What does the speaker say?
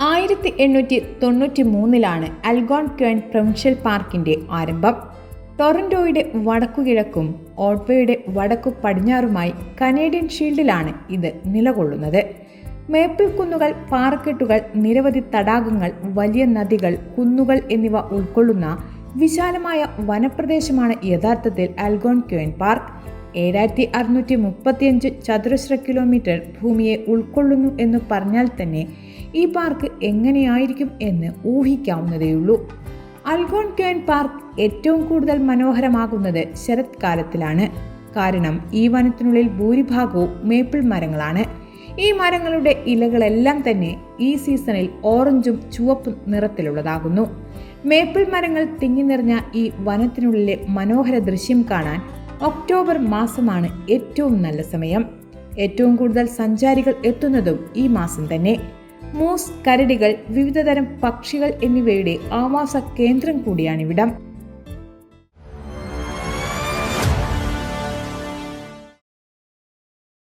ആയിരത്തി എണ്ണൂറ്റി തൊണ്ണൂറ്റി മൂന്നിലാണ് അൽഗോൺ കേൺ പ്രൊവിൻഷ്യൽ പാർക്കിന്റെ ആരംഭം. ടൊറന്റോയുടെ വടക്കുകിഴക്കും ഓട്വയുടെ വടക്കു പടിഞ്ഞാറുമായി കനേഡിയൻ ഷീൽഡിലാണ് ഇത് നിലകൊള്ളുന്നത്. മേപ്പിൾ കുന്നുകൾ പാറക്കെട്ടുകൾ നിരവധി തടാകങ്ങൾ വലിയ നദികൾ കുന്നുകൾ എന്നിവ ഉൾക്കൊള്ളുന്ന വിശാലമായ വനപ്രദേശമാണ് യഥാർത്ഥത്തിൽ അൽഗോൺ ക്വേൻ പാർക്ക്. ഏഴായിരത്തി അറുന്നൂറ്റി മുപ്പത്തിയഞ്ച് ചതുരശ്ര കിലോമീറ്റർ ഭൂമിയെ ഉൾക്കൊള്ളുന്നു എന്ന് പറഞ്ഞാൽ തന്നെ ഈ പാർക്ക് എങ്ങനെയായിരിക്കും എന്ന് ഊഹിക്കാവുന്നതേയുള്ളൂ. അൽഗോൺ ക്യൂൻ പാർക്ക് ഏറ്റവും കൂടുതൽ മനോഹരമാകുന്നത് ശരത്കാലത്തിലാണ് കാരണം ഈ വനത്തിനുള്ളിൽ ഭൂരിഭാഗവും മേപ്പിൾ മരങ്ങളാണ്. ഈ മരങ്ങളുടെ ഇലകളെല്ലാം തന്നെ ഈ സീസണിൽ ഓറഞ്ചും ചുവപ്പും നിറത്തിലുള്ളതാകുന്നു. മേപ്പിൾ മരങ്ങൾ തിങ്ങി നിറഞ്ഞ ഈ വനത്തിനുള്ളിലെ മനോഹര ദൃശ്യം കാണാൻ ഒക്ടോബർ മാസമാണ് ഏറ്റവും നല്ല സമയം. ഏറ്റവും കൂടുതൽ സഞ്ചാരികൾ എത്തുന്നതും ഈ മാസം തന്നെ. മൂസ് കരടികൾ വിവിധതരം പക്ഷികൾ എന്നിവയുടെ ആവാസ കേന്ദ്രം കൂടിയാണിവിടം